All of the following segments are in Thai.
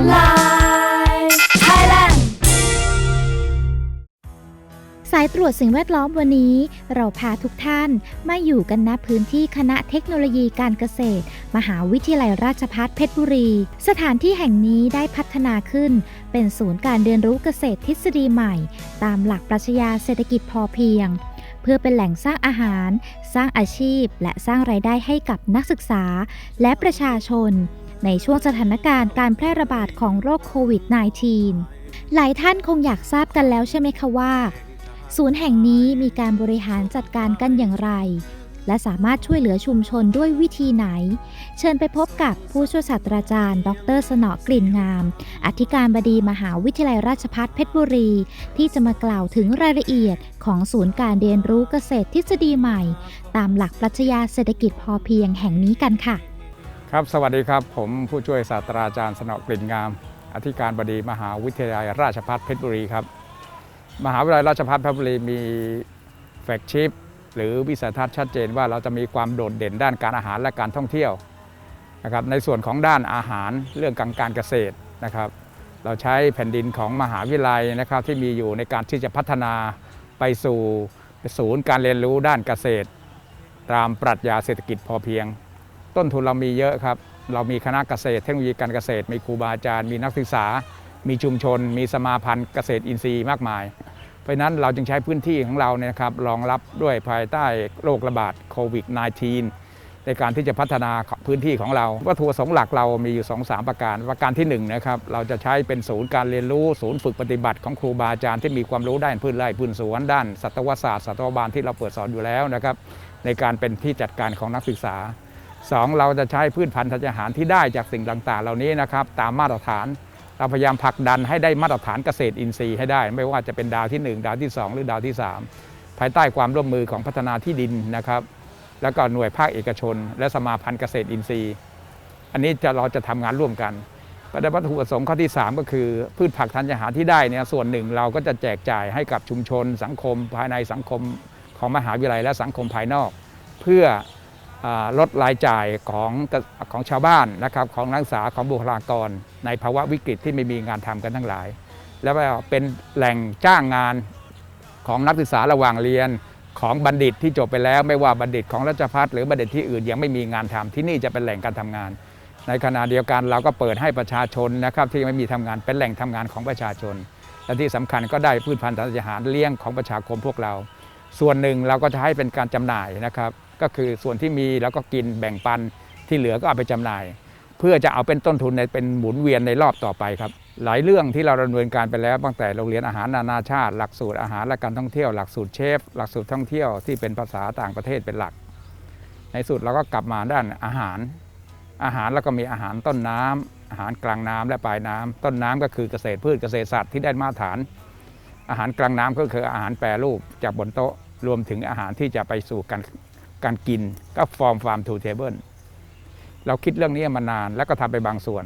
Online Thailand สายตรวจสิ่งแวดล้อมวันนี้ เราพาทุกท่านมาอยู่กันณพื้นที่คณะเทคโนโลยีการเกษตร มหาวิทยาลัยราชภัฏเพชรบุรี สถานที่แห่งนี้ได้พัฒนาขึ้น เป็นศูนย์การเรียนรู้เกษตรทฤษฎีใหม่ ตามหลักปรัชญาเศรษฐกิจพอเพียงเพื่อเป็นแหล่งสร้างอาหาร สร้างอาชีพ และสร้างไรายได้ให้กับนักศึกษา และประชาชน ในช่วงสถานการณ์การแพร่ระบาดของโรคโควิด -19 หลายท่านคงอยากทราบกันแล้วใช่ไหมคะว่า ศูนย์แห่งนี้มีการบริหารจัดการกันอย่างไร และสามารถช่วยเหลือชุมชนด้วยวิธีไหน เชิญไปพบกับผู้ช่วยศาสตราจารย์ ดร สนอกลิ่นงาม อธิการบดีมหาวิทยาลัยราชภัฏเพชรบุรี ที่จะมากล่าวถึงรายละเอียดของศูนย์การเรียนรู้เกษตรทฤษฎีใหม่ ตามหลักปรัชญาเศรษฐกิจพอเพียงแห่งนี้กันค่ะ ครับ สวัสดีครับ ผมผู้ช่วยศาสตราจารย์สนอกลิ่นงาม อธิการบดีมหาวิทยาลัยราชภัฏเพชรบุรีครับ มหาวิทยาลัยราชภัฏเพชรบุรีมีแฟกชิพหรือวิสัยทัศน์ชัดเจนว่าเราจะมีความโดดเด่นด้านการอาหารและการท่องเที่ยวนะครับ ในส่วนของด้านอาหารเรื่องการการเกษตรนะครับ เราใช้แผ่นดินของมหาวิทยาลัยนะครับที่มีอยู่ในการที่จะพัฒนาไปสู่ศูนย์การเรียนรู้ด้านเกษตร ตามปรัชญาเศรษฐกิจพอเพียง ต้นทุนเรามีเยอะครับ เรามีคณะเกษตรเทคโนโลยีการเกษตร มีครูบาอาจารย์ มีนักศึกษา มีชุมชน มีสมาพันธ์เกษตรอินทรีย์มากมาย เพราะนั้นเราจึงใช้พื้นที่ของเราเนี่ยนะครับรองรับด้วยภายใต้โรคระบาดโควิด -19 ในการที่จะพัฒนาพื้นที่ของเรา วัตถุประสงค์หลักเรามีอยู่ 2 3 ประการ ประการที่1นะครับเราจะใช้เป็นศูนย์การเรียนรู้ ศูนย์ฝึกปฏิบัติของครูบาอาจารย์ที่มีความรู้ด้านพืชไร่พืชสวนด้านสัตวศาสตร์สัตวบาลที่เราเปิดสอนอยู่แล้วนะครับในการเป็นที่จัดการของนักศึกษา สองเราจะใช้พืชพันธุ์ธัญญาหารที่ได้จากสิ่งต่างๆ เหล่านี้นะครับตามมาตรฐาน เราพยายามผลักดันให้ได้มาตรฐานเกษตรอินทรีย์ให้ได้ ไม่ว่าจะเป็นดาวที่ 1 ดาวที่ 2 หรือดาวที่ 3 ภายใต้ความร่วมมือของพัฒนาที่ดินนะครับแล้วก็หน่วยภาคเอกชน และสมาพันธ์เกษตรอินทรีย์ อันนี้จะเราจะทำงานร่วมกันประเด็นวัตถุประสงค์ข้อที่ 3 ก็คือ พืชผักธัญญาหารที่ได้เนี่ยส่วนหนึ่งเราก็จะแจกจ่ายให้กับชุมชน สังคมภายในสังคมของมหาวิทยาลัยและสังคมภายนอก เพื่อ ลดรายจ่ายของของชาวบ้านนะครับของนักศึกษาของบุคลากร ในภาวะวิกฤตที่ไม่มีงานทำกันทั้งหลาย แล้วก็เป็นแหล่งจ้างงานของนักศึกษาระหว่างเรียนของบัณฑิตที่จบไปแล้ว ไม่ว่าบัณฑิตของราชภัฏหรือบัณฑิตที่อื่นยังไม่มีงานทำที่นี่จะเป็นแหล่งการทำงาน ในขณะเดียวกันเราก็เปิดให้ประชาชนนะครับที่ไม่มีทำงานเป็นแหล่งทำงานของประชาชน และที่สำคัญก็ได้พืชพันธุ์ธัญญาหารเลี้ยงของประชาคมพวกเรา ส่วนหนึ่งเราก็จะให้เป็นการจำหน่ายนะครับ ก็คือส่วนที่มีแล้วก็กินแบ่งปันที่เหลือก็เอาไปจำหน่าย เพื่อจะเอาเป็นต้นทุนในเป็นหมุนเวียนในรอบต่อไปครับหลายเรื่องที่เราดำเนินการไปแล้วตั้งแต่โรงเรียนอาหารนานาชาติ หลักสูตรอาหารและการท่องเที่ยวหลักสูตรเชฟ หลักสูตรท่องเที่ยวที่เป็นภาษาต่างประเทศเป็นหลัก ในสุดเราก็กลับมาด้านอาหาร อาหารแล้วก็มีอาหารต้นน้ำอาหารกลางน้ำและปลายน้ำต้นน้ำก็คือเกษตรพืชเกษตรสัตว์ที่ได้มาตรฐาน อาหารกลางน้ำก็คืออาหารแปรรูปจากบนโต๊ะรวมถึงอาหารที่จะไปสู่การ การกินก็ฟอร์มฟาร์มทูเทเบิลเราคิดเรื่องนี้มานานแล้วก็ทำไปบางส่วน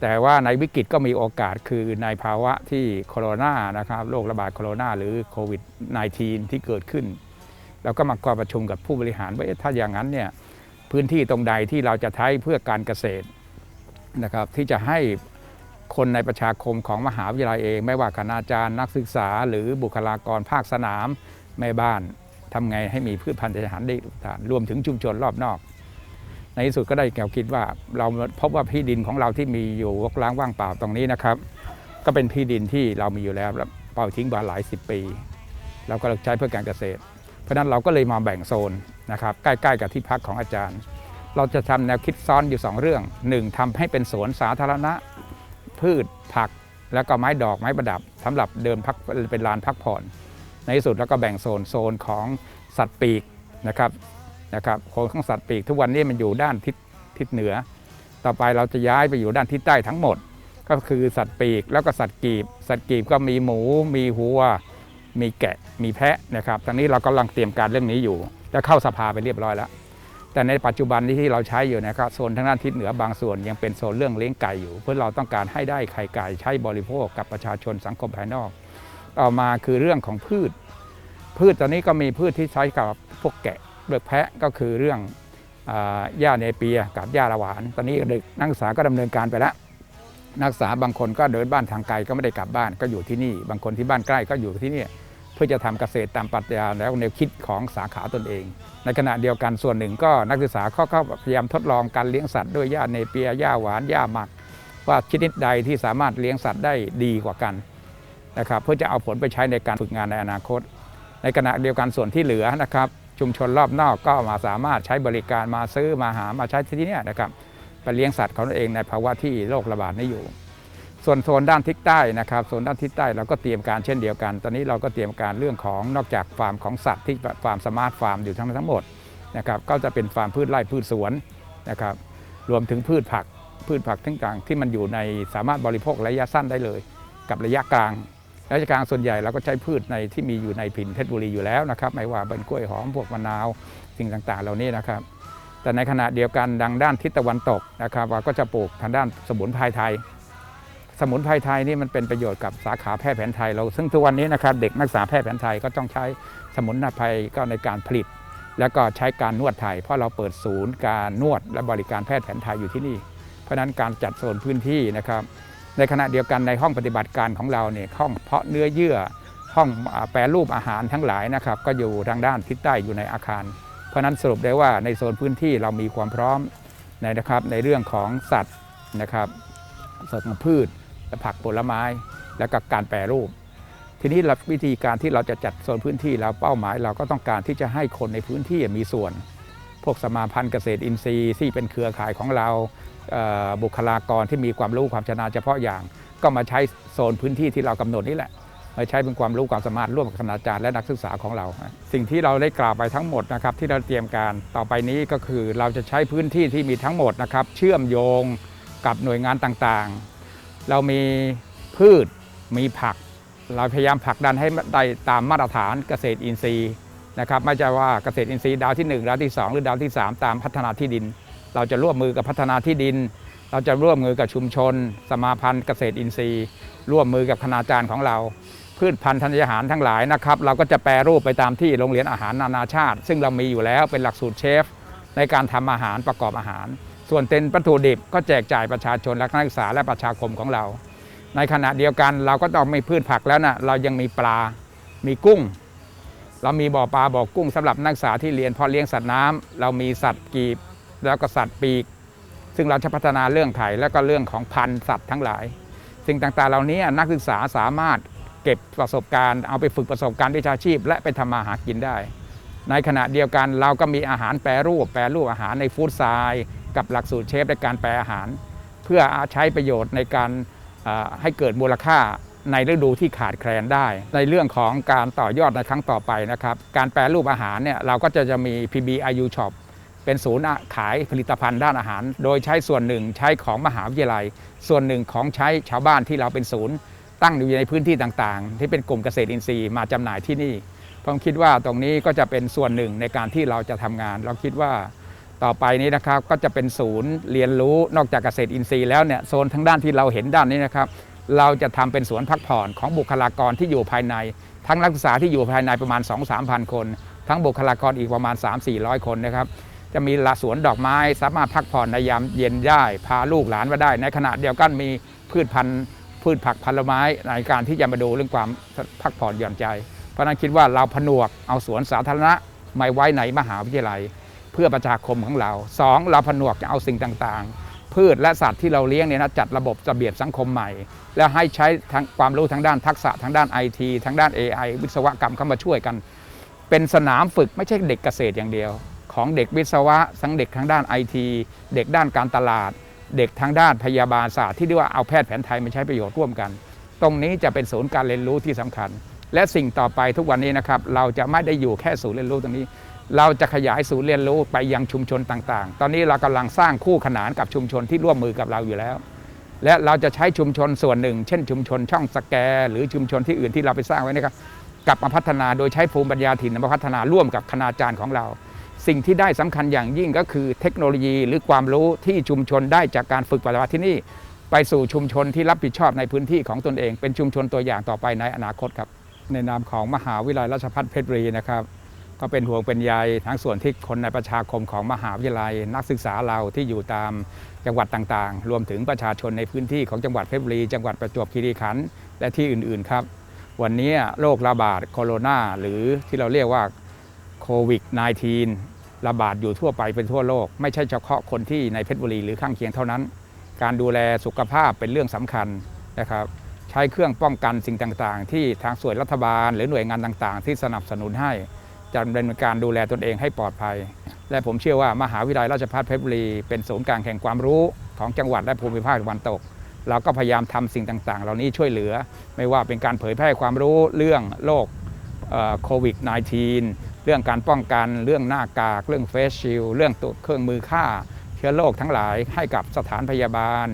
แต่ว่าในวิกฤตก็มีโอกาสคือในภาวะที่โคโรนานะครับโรคระบาดโคโรนาหรือโควิด -19 ที่เกิดขึ้น เราก็มากอประชุมกับผู้บริหารว่าถ้าอย่างนั้นเนี่ยพื้นที่ตรงใดที่เราจะใช้เพื่อการเกษตรนะครับที่จะให้คนในประชาคมของมหาวิทยาลัยเอง ไม่ว่าคณาจารย์นักศึกษา หรือบุคลากรภาคสนามแม่บ้าน ทำไงให้มีพืชพันธุ์อาหารได้ฐานรวมถึงชุมชนรอบนอก ในที่สุดก็ได้แนวคิดว่าเราพบว่าที่ดินของเราที่มีอยู่วกล้างว่างเปล่าตรงนี้นะครับ ก็เป็นที่ดินที่เรามีอยู่แล้วแล้วเปล่าทิ้งมาหลายสิบปีเราก็ใช้เพื่อการเกษตร เพราะฉะนั้นเราก็เลยมาแบ่งโซนนะครับใกล้ๆกับที่พักของอาจารย์ เราจะทำแนวคิดซ้อนอยู่ 2 เรื่อง 1. ทำให้เป็นสวนสาธารณะ พืชผัก แล้วก็ไม้ดอกไม้ประดับสำหรับเดินพักเป็นลานพักผ่อน ในที่สุดแล้วก็แบ่งโซนโซนของสัตว์ปีกนะครับนะครับโซนของสัตว์ปีกทุกวันนี้มันอยู่ด้านทิศทิศเหนือ ต่อไปเราจะย้ายไปอยู่ด้านทิศใต้ทั้งหมด ก็คือสัตว์ปีกแล้วก็สัตว์กีบ สัตว์กีบก็มีหมู มีหัว มีแกะมีแพะนะครับตอนนี้เรากำลังเตรียมการเรื่องนี้อยู่และเข้าสภาไปเรียบร้อยแล้วแต่ในปัจจุบันที่เราใช้อยู่นะครับโซนทางด้านทิศเหนือบางส่วนยังเป็นโซนเรื่องเลี้ยงไก่อยู่ เพื่อเราต้องการให้ได้ไข่ไก่ใช้บริโภคกับประชาชนสังคมภายนอก ต่อมาคือเรื่องของพืช พืชตอนนี้ก็มีพืชที่ใช้กับพวกแกะเลือกแพะก็คือเรื่องหญ้าเนเปียกับหญ้าละหวาน ตอนนี้เด็กนักศึกษาก็ดำเนินการไปแล้ว นักศึกษาบางคนก็เดินบ้านทางไกลก็ไม่ได้กลับบ้านก็อยู่ที่นี่ บางคนที่บ้านใกล้ก็อยู่ที่นี่เพื่อจะทำเกษตรตามปรัชญาแล้วแนวคิดของสาขาตนเอง ในขณะเดียวกันส่วนหนึ่งก็นักศึกษาเขาก็พยายามทดลองการเลี้ยงสัตว์ด้วยหญ้าเนเปียหญ้าหวานหญ้าหมัก ว่าชนิดใดที่สามารถเลี้ยงสัตว์ได้ดีกว่ากัน นะครับเพื่อจะเอาผลไปใช้ในการฝึกงานในอนาคต ในขณะเดียวกันส่วนที่เหลือนะครับชุมชนรอบนอกก็มาสามารถใช้บริการมาซื้อมาหามาใช้ที่นี่นะครับไปเลี้ยงสัตว์ของตนเองในภาวะที่โรคระบาดนี้อยู่ ส่วนโซนด้านทิศใต้นะครับโซนด้านทิศใต้เราก็เตรียมการเช่นเดียวกัน ตอนนี้เราก็เตรียมการเรื่องของนอกจากฟาร์มของสัตว์ที่ฟาร์มสมาร์ทฟาร์มอยู่ทั้งทั้งหมดนะครับก็จะเป็นฟาร์มพืชไร่พืชสวนนะครับรวมถึงพืชผักพืชผักทั้งต่างที่มันอยู่ในสามารถบริโภคระยะสั้นได้เลย กับระยะกลาง ระยะกลางส่วนใหญ่เราก็ใช้พืชในที่มีอยู่ในถิ่นเพชรบุรีอยู่แล้วนะครับ ไม่ว่าเป็นกล้วยหอมพวกมะนาวสิ่งต่างๆ เหล่านี้นะครับ แต่ในขณะเดียวกันดังด้านทิศตะวันตกนะครับเราก็จะปลูกทางด้านสมุนไพรไทย สมุนไพรไทยนี่มันเป็นประโยชน์กับสาขาแพทย์แผนไทยเรา ซึ่งทุกวันนี้นะครับเด็กนักศึกษาแพทย์แผนไทยก็ต้องใช้สมุนไพรก็ในการผลิต แล้วก็ใช้การนวดไทย เพราะเราเปิดศูนย์การนวดและบริการแพทย์แผนไทยอยู่ที่นี่ เพราะฉะนั้นการจัดโซนพื้นที่นะครับ ในขณะเดียวกันในห้องปฏิบัติการของเราเนี่ยห้องเพาะเนื้อเยื่อห้องแปรรูปอาหารทั้งหลายนะครับก็อยู่ทางด้านทิศใต้อยู่ในอาคาร เพราะนั้นสรุปได้ว่าในโซนพื้นที่เรามีความพร้อมในนะครับในเรื่องของสัตว์นะครับสัตว์ของพืชผักผลไม้ และก็การแปรรูป ทีนี้วิธีการที่เราจะจัดโซนพื้นที่เราเป้าหมาย เราก็ต้องการที่จะให้คนในพื้นที่มีส่วน พวกสมาพันธ์เกษตรอินทรีย์ที่เป็นเครือข่ายของเราเบุคลากรที่มีความรู้ความชำนาญเฉพาะอย่าง ก็มาใช้โซนพื้นที่ที่เรากำหนดนี่แหละมาใช้เป็นความรู้ความสามารถร่วมกับคณาจารย์และนักศึกษาของเรา สิ่งที่เราได้กล่าวไปทั้งหมดนะครับที่เราเตรียมการต่อไปนี้ก็คือเราจะใช้พื้นที่ที่มีทั้งหมดนะครับเชื่อมโยงกับหน่วยงานต่างๆ เรามีพืชมีผัก เราพยายามผลักดันให้ได้ตามมาตรฐานเกษตรอินทรีย์ นะครับไม่ใช่ว่าเกษตรอินทรีย์ดาวที่ 1 ดาวที่ 2 หรือดาวที่ 3 ตามพัฒนาที่ดิน เราจะร่วมมือกับพัฒนาที่ดิน เราจะร่วมมือกับชุมชน สมาพันธ์เกษตรอินทรีย์ ร่วมมือกับคณาจารย์ของเรา พืชพันธุ์ธัญญาหารทั้งหลายนะครับ เราก็จะแปรรูปไปตามที่โรงเรียนอาหารนานาชาติ ซึ่งเรามีอยู่แล้วเป็นหลักสูตรเชฟ ในการทำอาหารประกอบอาหาร ส่วนเป็นวัตถุดิบก็แจกจ่ายประชาชนและนักศึกษาและประชาคมของเรา ในขณะเดียวกันเราก็ต้องมีพืชผักแล้วนะเรายังมีปลา มีกุ้ง เรามีบ่อปลาบ่อกุ้งสำหรับนักศึกษาที่เรียนเพาะเลี้ยงสัตว์น้ำเรามีสัตว์กีบแล้วก็สัตว์ปีก ซึ่งเราจะพัฒนาเรื่องไข่แล้วก็เรื่องของพันธุ์สัตว์ทั้งหลาย สิ่งต่างๆเหล่านี้นักศึกษาสามารถเก็บประสบการณ์ เอาไปฝึกประสบการณ์วิชาชีพ และไปทำมาหากินได้ ในขณะเดียวกันเราก็มีอาหารแปรรูป แปรรูปอาหารในฟู้ดไซด์กับหลักสูตรเชฟในการแปรอาหาร เพื่อใช้ประโยชน์ในการให้เกิดมูลค่า ในฤดูที่ขาดแคลนได้ ในเรื่องของการต่อยอดในครั้งต่อไปนะครับ การแปรรูปอาหารเนี่ยเราก็จะจะมี PBIU Shop เป็นศูนย์ขายผลิตภัณฑ์ด้านอาหาร โดยใช้ส่วนหนึ่งใช้ของมหาวิทยาลัย ส่วนหนึ่งของใช้ชาวบ้านที่เราเป็นศูนย์ ตั้งอยู่ในพื้นที่ต่างๆ ที่เป็นกลุ่มเกษตรอินทรีย์มาจำหน่ายที่นี่ผมคิดว่าตรงนี้ก็จะเป็นส่วนหนึ่งในการที่เราจะทำงาน เราคิดว่าต่อไปนี้นะครับก็จะเป็นศูนย์เรียนรู้นอกจากเกษตรอินทรีย์แล้วเนี่ยโซนทั้งด้านที่เราเห็นด้านนี้นะครับ เราจะทำเป็นสวนพักผ่อนของบุคลากรที่อยู่ภายใน ทั้งนักศึกษาที่อยู่ภายในประมาณ 2-3พันคน ทั้งบุคลากรอีกประมาณ 3-400 คนนะครับจะมีละสวนดอกไม้สามารถพักผ่อนในยามเย็นได้ พาลูกหลานมาได้ ในขณะเดียวกันมีพืชพันธุ์พืชผักผลไม้ในการที่จะมาดูเรื่องความพักผ่อนหย่อนใจ เพราะนั้นคิดว่าเราผนวกเอาสวนสาธารณะมาไว้ในมหาวิทยาลัย เพื่อประชาคมของเราสองเราผนวกจะเอาสิ่งต่างๆ พืชและสัตว์ที่เราเลี้ยงเนี่ยนะจัดระบบระเบียบสังคมใหม่ แล้วให้ใช้ทั้งความรู้ทางด้านทักษะทางด้านไอทีทางด้าน AI วิศวกรรมเข้ามาช่วยกัน เป็นสนามฝึกไม่ใช่เด็กเกษตรอย่างเดียว ของเด็กวิศวะทั้งเด็กทางด้านไอทีเด็กด้านการตลาด เด็กทางด้านพยาบาลศาสตร์ที่เรียกว่าเอาแพทย์แผนไทยมาใช้ประโยชน์ร่วมกัน ตรงนี้จะเป็นศูนย์การเรียนรู้ที่สำคัญ และสิ่งต่อไปทุกวันนี้นะครับเราจะไม่ได้อยู่แค่ศูนย์เรียนรู้ตรงนี้ เราจะขยายศูนย์เรียนรู้ไปยังชุมชนต่างๆ ตอนนี้เรากำลังสร้างคู่ขนานกับชุมชนที่ร่วมมือกับเราอยู่แล้ว และเราจะใช้ชุมชนส่วนหนึ่ง เช่นชุมชนช่องสแก หรือชุมชนที่อื่นที่เราไปสร้างไว้นะครับกลับมาพัฒนาโดยใช้ภูมิปัญญาถิ่นมาพัฒนาร่วมกับคณาจารย์ของเรา สิ่งที่ได้สำคัญอย่างยิ่งก็คือเทคโนโลยีหรือความรู้ที่ชุมชนได้จากการฝึกปฏิบัติที่นี่ ไปสู่ชุมชนที่รับผิดชอบในพื้นที่ของตนเอง เป็นชุมชนตัวอย่างต่อไปในอนาคตครับในนามของมหาวิทยาลัยราชภัฏเพชรบุรีนะครับ ก็เป็นห่วงเป็นใยทั้งส่วนที่คนในประชาคมของมหาวิทยาลัย นักศึกษาเราที่อยู่ตามจังหวัดต่างๆ รวมถึงประชาชนในพื้นที่ของจังหวัดเพชรบุรี จังหวัดประจวบคีรีขันธ์และที่อื่นๆครับ วันนี้โรคระบาดโคโรนาหรือที่เราเรียกว่าโควิด -19 ระบาดอยู่ทั่วไปเป็นทั่วโลก ไม่ใช่เฉพาะคนที่ในเพชรบุรีหรือข้างเคียงเท่านั้น การดูแลสุขภาพเป็นเรื่องสำคัญนะครับใช้เครื่องป้องกันสิ่งต่างๆ ที่ทางส่วนรัฐบาล หรือหน่วยงานต่างๆ ที่สนับสนุนให้ จะดำเนินการดูแลตนเองให้ปลอดภัย และผมเชื่อว่ามหาวิทยาลัยราชภัฏเพชรบุรีเป็นศูนย์กลางแห่งความรู้ของจังหวัดและภูมิภาคตะวันตก เราก็พยายามทำสิ่งต่างๆ เหล่านี้ช่วยเหลือ ไม่ว่าเป็นการเผยแพร่ความรู้เรื่องโรคโควิด -19 เรื่องการป้องกัน เรื่องหน้ากาก เรื่องเฟสชิลเรื่องตัวเครื่องมือฆ่า เชื้อโรคทั้งหลายให้กับสถานพยาบาล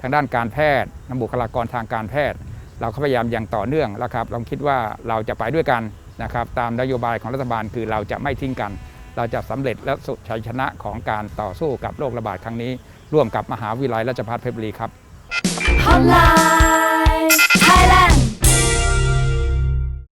ทางด้านการแพทย์นบุคลากรทางการแพทย์ เราก็พยายามอย่างต่อเนื่องแล้วครับ เราคิดว่าเราจะไปด้วยกัน นะครับตามนโยบายของรัฐบาลคือเราจะไม่ทิ้งกัน เราจะสำเร็จและสุดชัยชนะของการต่อสู้กับโรคระบาดครั้งนี้ ร่วมกับมหาวิทยาลัยราชภัฏเพชรบุรีครับ Online.